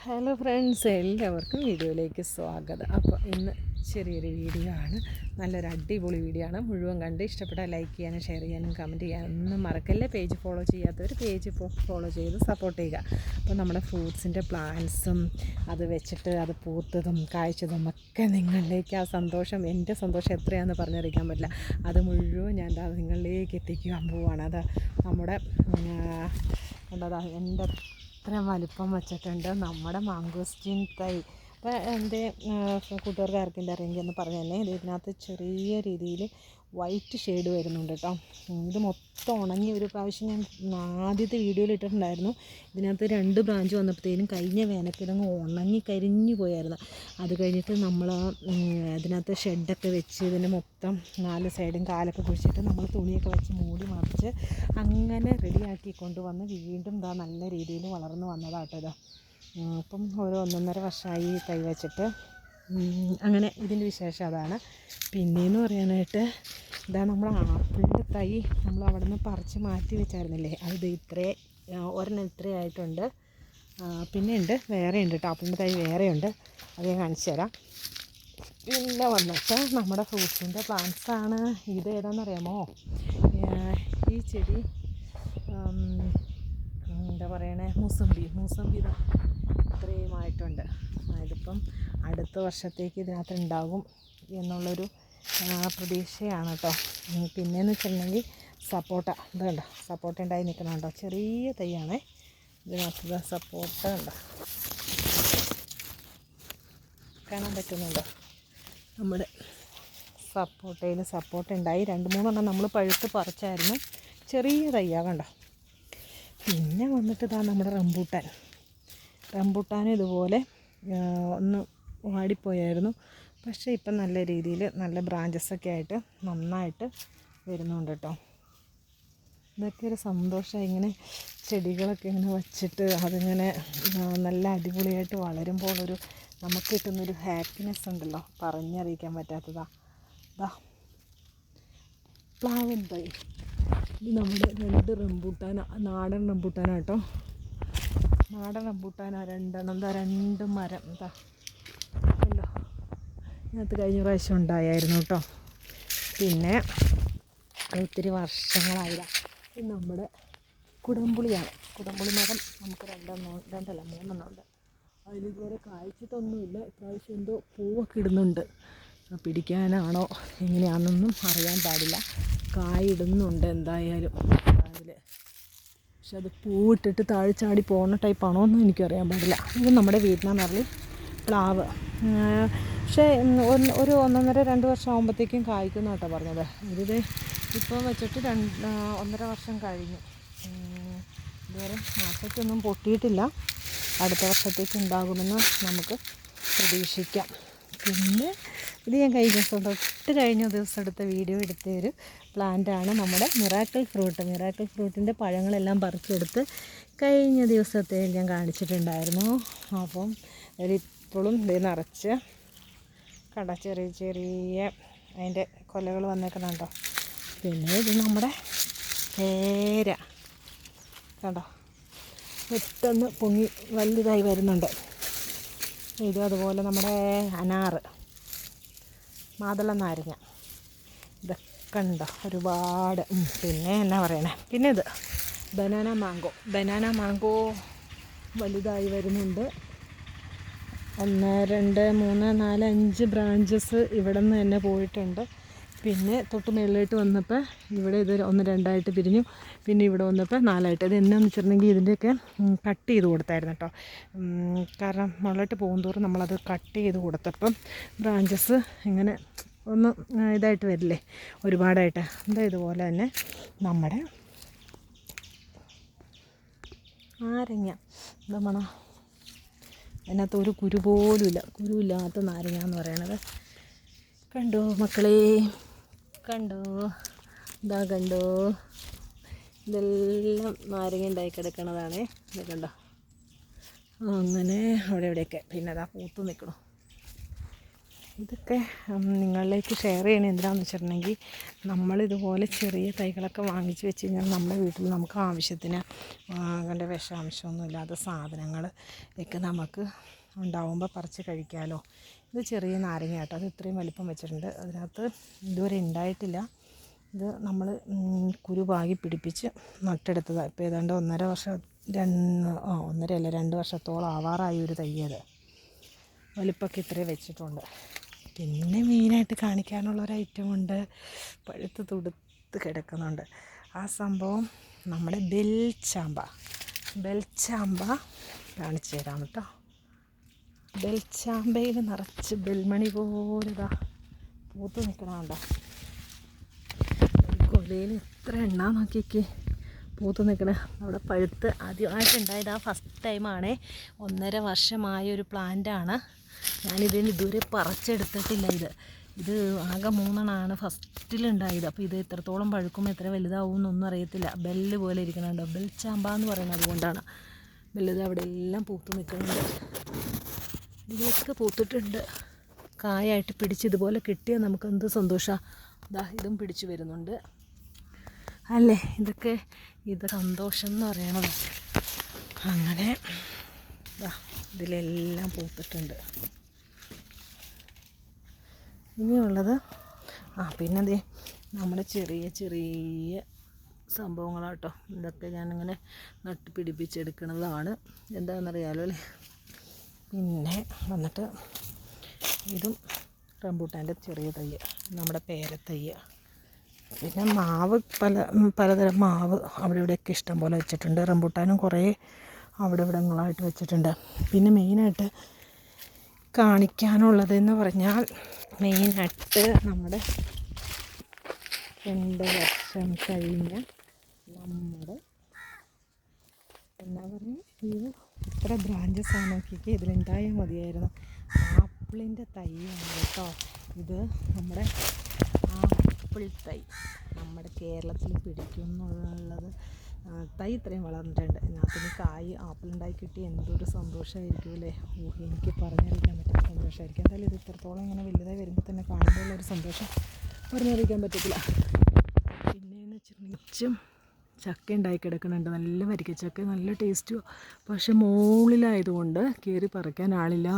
Hello friends എല്ലാവർക്കും വീഡിയോയിലേക്ക് സ്വാഗതം. അപ്പോൾ ഇന്ന് ചെറിയൊരു വീഡിയോ ആണ്. നല്ലൊരു അടിപൊളി വീഡിയോ ആണ്. മുഴുവൻ കണ്ട് ഇഷ്ടപ്പെട്ടാൽ ലൈക്ക് ചെയ്യാനും ഷെയർ ചെയ്യാനും കമന്റ് ചെയ്യാനും ഒന്നും മറക്കല്ലേ. പേജ് ഫോളോ ചെയ്യാത്തവർ പേജ് ഫോളോ ചെയ്ത് സപ്പോർട്ട് ചെയ്യുക. അപ്പോൾ നമ്മുടെ ഫ്രൂട്ട്സിന്റെ പ്ലാന്റ്സും അത് വെച്ചിട്ട് അത് പൂത്തതും കായ്ച്ചതും ഒക്കെ നിങ്ങളിലേക്ക് ആ സന്തോഷം എന്റെ സന്തോഷം എത്രയാണെന്ന് പറഞ്ഞറിയിക്കാൻ പറ്റില്ല. അത് മുഴുവൻ ഞാൻ നിങ്ങളിലേക്ക് എത്തിക്കാൻ പോവുകയാണ് അത് നമ്മുടെ എന്താ എന്റെ ഇത്ര വലിപ്പം വെച്ചിട്ടുണ്ട്. നമ്മുടെ മാങ്കോസ്റ്റീൻ തൈ. അപ്പോൾ എന്റെ കൂട്ടുകാർക്ക് ആർക്കെങ്കിലും അറിയെങ്കിൽ ഒന്ന് പറഞ്ഞു തന്നെ ഇതിനകത്ത് ചെറിയ രീതിയിൽ വൈറ്റ് ഷെയ്ഡ് വരുന്നുണ്ട് കേട്ടോ ഇത് മൊത്തം ഉണങ്ങി ഒരു പ്രാവശ്യം ഞാൻ ആദ്യത്തെ വീഡിയോയിൽ ഇട്ടിട്ടുണ്ടായിരുന്നു. ഇതിനകത്ത് രണ്ട് ബ്രാഞ്ച് വന്നപ്പോഴത്തേനും കഴിഞ്ഞ വേനൽക്കിലങ്ങ് ഉണങ്ങി കരിഞ്ഞു പോയായിരുന്നു. അത് കഴിഞ്ഞിട്ട് നമ്മൾ അതിനകത്ത് ഷെഡൊക്കെ വെച്ച് ഇതിന് മൊത്തം നാല് സൈഡും കാലൊക്കെ കുഴിച്ചിട്ട് നമ്മൾ തുണിയൊക്കെ വെച്ച് മൂടി മറിച്ച് അങ്ങനെ റെഡിയാക്കി കൊണ്ടുവന്ന് വീണ്ടും ഇതാ നല്ല രീതിയിൽ വളർന്നു വന്നതാട്ടോ ഇതാ. അപ്പം ഒരു ഒന്നൊന്നര വർഷമായി തൈ വെച്ചിട്ട്. അങ്ങനെ ഇതിന്റെ വിശേഷം അതാണ്. പിന്നെയെന്ന് പറയാനായിട്ട് ഇതാ നമ്മൾ ആപ്പിളിന്റെ തൈ നമ്മൾ അവിടെ നിന്ന് പറിച്ച് മാറ്റി വെച്ചായിരുന്നില്ലേ? അത് ഇത്രേ ഒരെണ്ണം ഇത്രയായിട്ടുണ്ട് പിന്നെ ഉണ്ട് വേറെ ഉണ്ട് കേട്ടോ ആപ്പിളിന്റെ തൈ വേറെ ഉണ്ട് അത് ഞാൻ കാണിച്ചു തരാം. പിന്നെ വന്നിട്ട് നമ്മുടെ ഫ്രൂട്ട്സിന്റെ പ്ലാന്റ്സാണ്. ഇത് ഏതാണെന്നറിയാമോ ഈ ചെടി എന്താ പറയണേ? മൂസമ്പി. മൂസമ്പി ഇതാ ഇത്രയുമായിട്ടുണ്ട് ഇതിപ്പം അടുത്ത വർഷത്തേക്ക് ഇതിനകത്ത് ഉണ്ടാകും എന്നുള്ളൊരു പ്രതീക്ഷയാണ് കേട്ടോ പിന്നെയെന്ന് വെച്ചിട്ടുണ്ടെങ്കിൽ സപ്പോട്ട. ഇത് കണ്ടോ? സപ്പോട്ട ഉണ്ടായി നിൽക്കുന്നുണ്ടോ ചെറിയ തൈയാണേ. ഇതിനകത്ത് സപ്പോട്ട ഉണ്ടോ കാണാൻ പറ്റുന്നുണ്ടോ? നമ്മുടെ സപ്പോട്ടയിൽ സപ്പോട്ട ഉണ്ടായി. രണ്ട് മൂന്നെണ്ണം നമ്മൾ പഴുത്ത് പറിച്ചായിരുന്നു. ചെറിയ തയ്യാ കണ്ടോ? പിന്നെ വന്നിട്ട് ഇതാ നമ്മുടെ റംബൂട്ടാൻ. റംബൂട്ടാൻ ഇതുപോലെ ഒന്ന് വാടിപ്പോയായിരുന്നു. പക്ഷേ ഇപ്പം നല്ല രീതിയിൽ നല്ല ബ്രാഞ്ചസൊക്കെ ആയിട്ട് നന്നായിട്ട് വരുന്നുണ്ട് കേട്ടോ. ഇതൊക്കെ ഒരു സന്തോഷമായി ഇങ്ങനെ ചെടികളൊക്കെ ഇങ്ങനെ വച്ചിട്ട് അതിങ്ങനെ നല്ല അടിപൊളിയായിട്ട് വളരുമ്പോൾ ഒരു നമുക്ക് കിട്ടുന്നൊരു ഹാപ്പിനെസ് ഉണ്ടല്ലോ. പറഞ്ഞറിയിക്കാൻ പറ്റാത്തതാ. ദാ. പ്ലാവൻ തൈ. ഇത് നമ്മുടെ രണ്ട് റംബൂട്ടാന നാടൻ റംബൂട്ടാനാട്ടോ നാടൻ റംബൂട്ടാന. രണ്ടെണ്ണം. എന്താ രണ്ട് മരം. എന്താ ഇതിനകത്ത് കഴിഞ്ഞ പ്രാവശ്യം ഉണ്ടായിരുന്നു കേട്ടോ പിന്നെ ഒത്തിരി വർഷങ്ങളായില്ല. നമ്മുടെ കുടംപുളിയാണ്. കുടംപുളി മരം നമുക്ക് രണ്ടെണ്ണം രണ്ടല്ല മൂന്നെണ്ണം ഉണ്ട് അതിലിതുവരെ കായ്ച്ചിട്ടൊന്നുമില്ല. ഇപ്രാവശ്യം എന്തോ പൂവൊക്കെ ഇടുന്നുണ്ട്. പിടിക്കാനാണോ എങ്ങനെയാണെന്നൊന്നും അറിയാൻ പാടില്ല. കായിടുന്നുണ്ട് എന്തായാലും. രാവിലെ പക്ഷെ അത് പൂവിട്ടിട്ട് താഴെ ചാടി പോകുന്ന ടൈപ്പാണോ എന്നും എനിക്കറിയാൻ പാടില്ല. ഇത് നമ്മുടെ വിയറ്റ്നാം അറളി പ്ലാവ്. പക്ഷേ ഒരു ഒന്നൊന്നര രണ്ട് വർഷം ആകുമ്പോഴത്തേക്കും കായ്ക്കുന്നു കേട്ടോ പറഞ്ഞത്. ഇത് ഇപ്പോൾ വെച്ചിട്ട് രണ്ട് ഒന്നര വർഷം കഴിഞ്ഞു. ഇതുവരെ മാസത്തൊന്നും പൊട്ടിയിട്ടില്ല. അടുത്ത വർഷത്തേക്ക് ഉണ്ടാകുമെന്ന് നമുക്ക് പ്രതീക്ഷിക്കാം. പിന്നെ ഇത് ഞാൻ കഴിഞ്ഞ ദിവസം തൊട്ട് കഴിഞ്ഞ ദിവസം എടുത്ത വീഡിയോ എടുത്ത ഒരു പ്ലാന്റാണ് നമ്മുടെ മിറാക്കിൾ ഫ്രൂട്ട് മിറാക്കിൾ ഫ്രൂട്ടിന്റെ പഴങ്ങളെല്ലാം പറിച്ചെടുത്ത് കഴിഞ്ഞ ദിവസത്തെ ഞാൻ കാണിച്ചിട്ടുണ്ടായിരുന്നു. അപ്പം ഇപ്പോഴും ഇത് നിറച്ച് കണ്ട ചെറിയ ചെറിയ അതിന്റെ കൊലകൾ വന്നേക്കുന്നുണ്ടോ? പിന്നെ ഇത് നമ്മുടെ പേര. കണ്ടോ? പെട്ടെന്ന് പൊങ്ങി വലുതായി വരുന്നുണ്ട്. ഇത് അതുപോലെ നമ്മുടെ അനാറ് മാതള നാരങ്ങ ഇതൊക്കെ ഉണ്ടോ ഒരുപാട്. പിന്നെ എന്നാ പറയണേ? പിന്നെ ഇത് ബനാന മാങ്കോ. ബനാന മാങ്കോ വലുതായി വരുന്നുണ്ട്. ഒന്ന് രണ്ട് മൂന്ന് നാല് അഞ്ച് ബ്രാഞ്ചസ് ഇവിടെ നിന്ന് തന്നെ പോയിട്ടുണ്ട്. പിന്നെ തൊട്ട് മേളിലോട്ട് വന്നപ്പോൾ ഇവിടെ ഇത് ഒന്ന് രണ്ടായിട്ട് പിരിഞ്ഞു. പിന്നെ ഇവിടെ വന്നപ്പോൾ നാലായിട്ട്. ഇത് എന്നാന്ന് വെച്ചിട്ടുണ്ടെങ്കിൽ ഇതിന്റെയൊക്കെ കട്ട് ചെയ്ത് കൊടുത്തായിരുന്നു കേട്ടോ കാരണം മുകളിലോട്ട് പോകുന്തോറും നമ്മളത് കട്ട് ചെയ്ത് കൊടുത്തപ്പം ബ്രാഞ്ചസ് ഇങ്ങനെ ഒന്ന് ഇതായിട്ട് വരില്ലേ? ഒരുപാടായിട്ട്. എന്താ ഇതുപോലെ തന്നെ നമ്മുടെ ആരങ്ങ. എന്താ മണ? അതിനകത്ത് ഒരു കുരു പോലും ഇല്ല കുരുവില്ലാത്ത നാരങ്ങ എന്ന് പറയണത്. കണ്ടോ മക്കളെ? കണ്ടോ? ഇതാ കണ്ടോ? ഇതെല്ലാം നാരങ്ങ ഉണ്ടായി കിടക്കണതാണേ. ഇത് കണ്ടോ? അങ്ങനെ അവിടെ എവിടെയൊക്കെ പിന്നെ അതാ പൂത്ത് നിൽക്കണോ. ഇതൊക്കെ നിങ്ങളിലേക്ക് ഷെയർ ചെയ്യണത് എന്തിനാണെന്ന് വെച്ചിട്ടുണ്ടെങ്കിൽ നമ്മളിതുപോലെ ചെറിയ തൈകളൊക്കെ വാങ്ങിച്ച് വെച്ച് കഴിഞ്ഞാൽ നമ്മുടെ വീട്ടിൽ നമുക്ക് ആവശ്യത്തിന് അതിന്റെ വിഷാംശമൊന്നും ഇല്ലാത്ത സാധനങ്ങൾ ഒക്കെ നമുക്ക് ഉണ്ടാവുമ്പോൾ പറിച്ച് കഴിക്കാമല്ലോ ഇത് ചെറിയ നാരങ്ങ കേട്ടോ. അത് ഇത്രയും വലിപ്പം വെച്ചിട്ടുണ്ട്. അതിനകത്ത് ഇതുവരെ ഉണ്ടായിട്ടില്ല. ഇത് നമ്മൾ കുരുവാകി പിടിപ്പിച്ച് നട്ടെടുത്തതാണ് ഇപ്പോൾ ഏതാണ്ട് ഒന്നര വർഷം രണ്ട് ആ ഒന്നര അല്ല രണ്ട് വർഷത്തോളം ആവാറായി ഒരു തയ്യത് വലിപ്പമൊക്കെ ഇത്രയും വെച്ചിട്ടുണ്ട്. പിന്നെ മെയിനായിട്ട് കാണിക്കാനുള്ള ഒരു ഐറ്റം ഉണ്ട്. പഴുത്ത് തുടുത്ത് കിടക്കുന്നുണ്ട്. ആ സംഭവം നമ്മുടെ ബെൽച്ചാമ്പ ബെൽച്ചാമ്പ കാണിച്ചു തരാം കേട്ടോ. ബെൽച്ചാമ്പയിൽ നിറച്ച് ബെൽമണി പോലെ ഇതാ പൂത്ത് നിൽക്കണമുണ്ടോ കൊലയിൽ എത്ര എണ്ണ നോക്കിയേക്ക് പൂത്ത് നിൽക്കണ. അവിടെ പഴുത്ത് ആദ്യമായിട്ടുണ്ടായത് ആ ഫസ്റ്റ് ടൈമാണ് ഒന്നര വർഷമായ ഒരു പ്ലാന്റാണ് ഞാനിതിന് ഇതുവരെ പറിച്ചെടുത്തിട്ടില്ല ഇത്. ഇത് ആകെ മൂന്നെണ്ണമാണ് ഫസ്റ്റിലുണ്ടായത് അപ്പോൾ ഇത് എത്രത്തോളം പഴുക്കും എത്ര വലുതാവും എന്നൊന്നും അറിയത്തില്ല. ബെല്ല് പോലെ ഇരിക്കണുണ്ടോ. ബെൽ ചാമ്പ എന്ന് പറയുന്നത് അതുകൊണ്ടാണ്. ബെല്ല് അവിടെ എല്ലാം പൂത്ത് നിൽക്കുന്നുണ്ട്. ഇതിലൊക്കെ പൂത്തിട്ടുണ്ട്. കായായിട്ട് പിടിച്ച് ഇതുപോലെ കിട്ടിയാൽ നമുക്ക് എന്ത് സന്തോഷമാണ് ദാ ഇതും പിടിച്ചു വരുന്നുണ്ട്. അല്ലേ? ഇതൊക്കെ ഇത് സന്തോഷം എന്ന് പറയണത്. അങ്ങനെ ഇതിലെല്ലാം പൂത്തിട്ടുണ്ട്. ഇനിയുള്ളത് ആ പിന്നെ ദേ നമ്മുടെ ചെറിയ ചെറിയ സംഭവങ്ങളാട്ടോ. ഇതൊക്കെ ഞാനിങ്ങനെ നട്ട് പിടിപ്പിച്ചെടുക്കുന്നതാണ് എന്താണെന്നറിയാലോ അല്ലേ? പിന്നെ വന്നിട്ട് ഇതും റംബൂട്ടാന്റെ ചെറിയ തൈ നമ്മുടെ പേരത്തൈ പിന്നെ മാവ് പല പലതരം മാവ് അവിടെ ഇവിടെയൊക്കെ ഇഷ്ടം പോലെ വെച്ചിട്ടുണ്ട്. റംബൂട്ടാനും കുറേ അവിടെ ഇവിടങ്ങളായിട്ട് വെച്ചിട്ടുണ്ട്. പിന്നെ മെയിനായിട്ട് കാണിക്കാനുള്ളതെന്ന് പറഞ്ഞാൽ മെയിനായിട്ട് നമ്മുടെ രണ്ട് വർഷം കഴിഞ്ഞ നമ്മുടെ എന്താ പറയുക ഇത് ഇത്ര ബ്രാഞ്ചസ് ആണ് നോക്കിയിട്ട് ഇതിലുണ്ടായാൽ മതിയായിരുന്നു. ആപ്പിളിന്റെ തൈയാണ് കേട്ടോ. ഇത് നമ്മുടെ ആപ്പിൾ തൈ നമ്മുടെ കേരളത്തിൽ പിടിക്കും എന്നുള്ളത് തൈ ഇത്രയും വളർന്നിട്ടുണ്ട്. അതിന് കായ് ആപ്പിൾ ഉണ്ടായി കിട്ടി. എന്തൊരു സന്തോഷമായിരിക്കും അല്ലേ? എനിക്ക് പറഞ്ഞറിയിക്കാൻ പറ്റുന്ന സന്തോഷമായിരിക്കും. എന്തായാലും ഇത് ഇത്രത്തോളം ഇങ്ങനെ വലുതായി വരുമ്പോൾ തന്നെ കാണുമ്പോൾ ഒരു സന്തോഷം പറഞ്ഞറിയിക്കാൻ പറ്റത്തില്ല. പിന്നെയെന്ന് വെച്ചിട്ടുണ്ടെങ്കിൽ ചക്ക ഉണ്ടായി കിടക്കുന്നുണ്ട്. നല്ല വരിക്കച്ചക്ക നല്ല ടേസ്റ്റും പക്ഷെ മുകളിലായതുകൊണ്ട് കയറി പറിക്കാൻ ആളില്ല.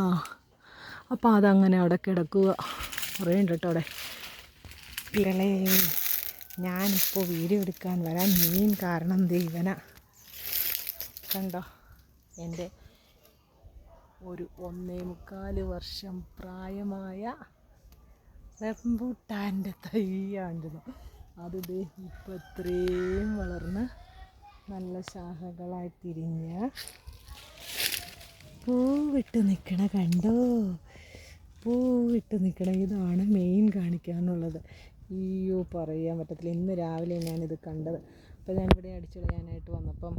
അപ്പോൾ അതങ്ങനെ അവിടെ കിടക്കുക. കുറേ ഉണ്ട് കേട്ടോ അവിടെ പിള്ളേ ഞാനിപ്പോൾ വീഡിയോ എടുക്കാൻ വരാൻ മെയിൻ കാരണം ദൈവന. കണ്ടോ? എന്റെ ഒരു ഒന്നേ മുക്കാൽ വർഷം പ്രായമായ റംബൂട്ടാന്റെ തൈയാണ്ടിരുന്നു അത് ദേ ഇപ്പം ഇത്രയും വളർന്ന് നല്ല ശാഖകളായി തിരിഞ്ഞ് പൂവിട്ട് നിൽക്കണ കണ്ടോ? പൂവിട്ട് നിൽക്കണ ഇതാണ് മെയിൻ കാണിക്കാനുള്ളത്. അയ്യോ പറയാൻ പറ്റത്തില്ല. ഇന്ന് രാവിലെ ഞാനിത് കണ്ടത്. അപ്പോൾ അടിച്ചു കളയാനായിട്ട് വന്നപ്പം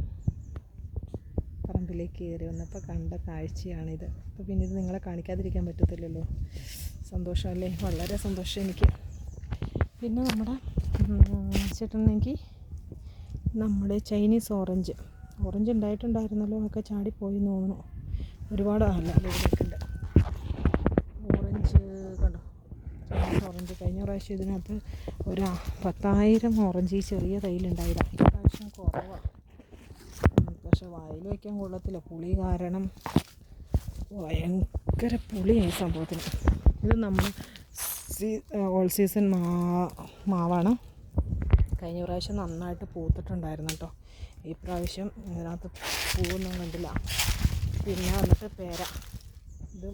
പറമ്പിലേക്ക് കയറി വന്നപ്പോൾ കണ്ട കാഴ്ചയാണിത്. അപ്പോൾ പിന്നെ ഇത് നിങ്ങളെ കാണിക്കാതിരിക്കാൻ പറ്റത്തില്ലല്ലോ. സന്തോഷമല്ലേ? വളരെ സന്തോഷം എനിക്ക്. പിന്നെ നമ്മുടെ ചേട്ടനെങ്കിൽ നമ്മുടെ ചൈനീസ് ഓറഞ്ച്. ഓറഞ്ച് ഉണ്ടായിട്ടുണ്ടായിരുന്നല്ലോ ഒക്കെ ചാടിപ്പോയി എന്ന് തോന്നുന്നു. ഒരുപാട് അല്ല ഇവിടെയൊക്കെയുണ്ട് ഓറഞ്ച് കണ്ടോ ചൈനീസ് ഓറഞ്ച് കഴിഞ്ഞ പ്രാവശ്യം ഇതിനകത്ത് ഒരു പത്തായിരം ഓറഞ്ച് ഈ ചെറിയ തൈയിലുണ്ടായതാണ് ഇപ്രാവശ്യം കുറവാണ് പക്ഷെ വായിൽ വയ്ക്കാൻ കൊള്ളത്തില്ല. പുളി കാരണം ഭയങ്കര പുളിയായി സംഭവത്തിന്. ഇത് നമ്മൾ സീ ഓൾ സീസൺ മാ മാവാണ്. കഴിഞ്ഞ പ്രാവശ്യം നന്നായിട്ട് പൂത്തിട്ടുണ്ടായിരുന്നു കേട്ടോ. ഈ പ്രാവശ്യം ഇതിനകത്ത് പൂവൊന്നും കണ്ടില്ല. പിന്നെ വന്നിട്ട് പേര. ഇത്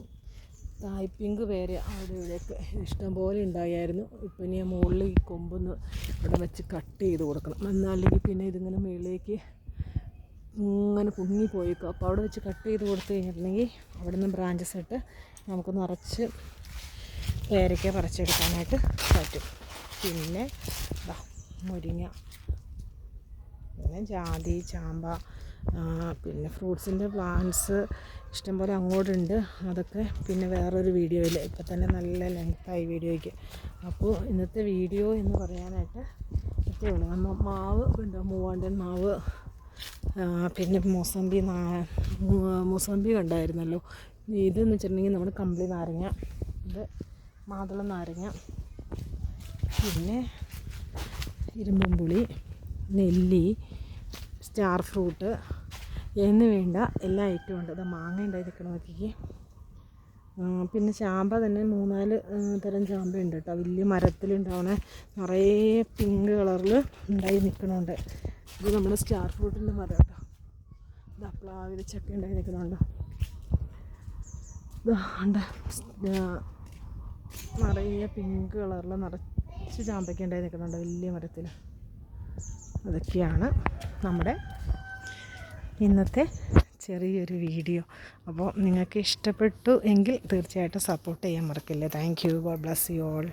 തായ്പിങ്ക് പേര് അവിടെ ഇവിടെയൊക്കെ ഇഷ്ടംപോലെ ഉണ്ടായായിരുന്നു. ഇപ്പം ഇനി മുകളിൽ ഈ കൊമ്പൊന്ന് ഇവിടെ വെച്ച് കട്ട് ചെയ്ത് കൊടുക്കണം. എന്നല്ലെങ്കിൽ പിന്നെ ഇതിങ്ങനെ മുകളിലേക്ക് ഇങ്ങനെ പൊങ്ങിപ്പോയേക്കും അപ്പോൾ അവിടെ വെച്ച് കട്ട് ചെയ്ത് കൊടുത്തു കഴിഞ്ഞിട്ടുണ്ടെങ്കിൽ അവിടെ നിന്ന് ബ്രാഞ്ചസ് ഇട്ട് നമുക്ക് നിറച്ച് പേരയ്ക്ക പറിച്ചെടുക്കാനായിട്ട് പറ്റും. പിന്നെ മുരിങ്ങ പിന്നെ ജാതി ചാമ്പ പിന്നെ ഫ്രൂട്ട്സിന്റെ പ്ലാന്റ്സ് ഇഷ്ടംപോലെ അങ്ങോട്ടുണ്ട്. അതൊക്കെ പിന്നെ വേറൊരു വീഡിയോയിൽ ഇപ്പം തന്നെ നല്ല ലെങ്ത്തായി വീഡിയോയ്ക്ക്. അപ്പോൾ ഇന്നത്തെ വീഡിയോ എന്ന് പറയാനായിട്ട് ഇത്രയേ ഉള്ളൂ. നമ്മൾ മാവ് കണ്ടോ മൂവാണ്ടൻ മാവ്. പിന്നെ മൊസമ്പി മൊസമ്പി കണ്ടായിരുന്നല്ലോ. ഇതെന്ന് വെച്ചിട്ടുണ്ടെങ്കിൽ നമ്മുടെ കമ്പിളി നാരങ്ങ. ഇത് മാതളം നാരങ്ങ. പിന്നെ ഇരുമ്പും പുളി നെല്ലി സ്റ്റാർ ഫ്രൂട്ട്. എന്ന് വേണ്ട എല്ലാ ഐറ്റവും ഉണ്ട്. അത് മാങ്ങ ഉണ്ടായിരിക്കണം നോക്കിക്ക് പിന്നെ ചാമ്പ തന്നെ മൂന്നാൽ തരം ചാമ്പ ഉണ്ട് കേട്ടോ. വലിയ മരത്തിലുണ്ടാവണ നിറയെ പിങ്ക് കളറിൽ ഉണ്ടായി നിൽക്കണുണ്ട് ഇത് നമ്മുടെ സ്റ്റാർ ഫ്രൂട്ടിന്റെ മരം കേട്ടോ. ഇത് അപ്ലാവിൽ ചക്ക ഉണ്ടായി നിൽക്കുന്നുണ്ടോ ഇതാ ഉണ്ട്. നിറയെ പിങ്ക് കളറിൽ നിറച്ച് ചാമ്പയ്ക്ക ഉണ്ടായി നിൽക്കുന്നുണ്ട് വലിയ മരത്തിൽ അതൊക്കെയാണ് നമ്മുടെ ഇന്നത്തെ ചെറിയൊരു വീഡിയോ. അപ്പോൾ നിങ്ങൾക്ക് ഇഷ്ടപ്പെട്ടു എങ്കിൽ തീർച്ചയായിട്ടും സപ്പോർട്ട് ചെയ്യാൻ മറക്കില്ല. Thank you God bless you all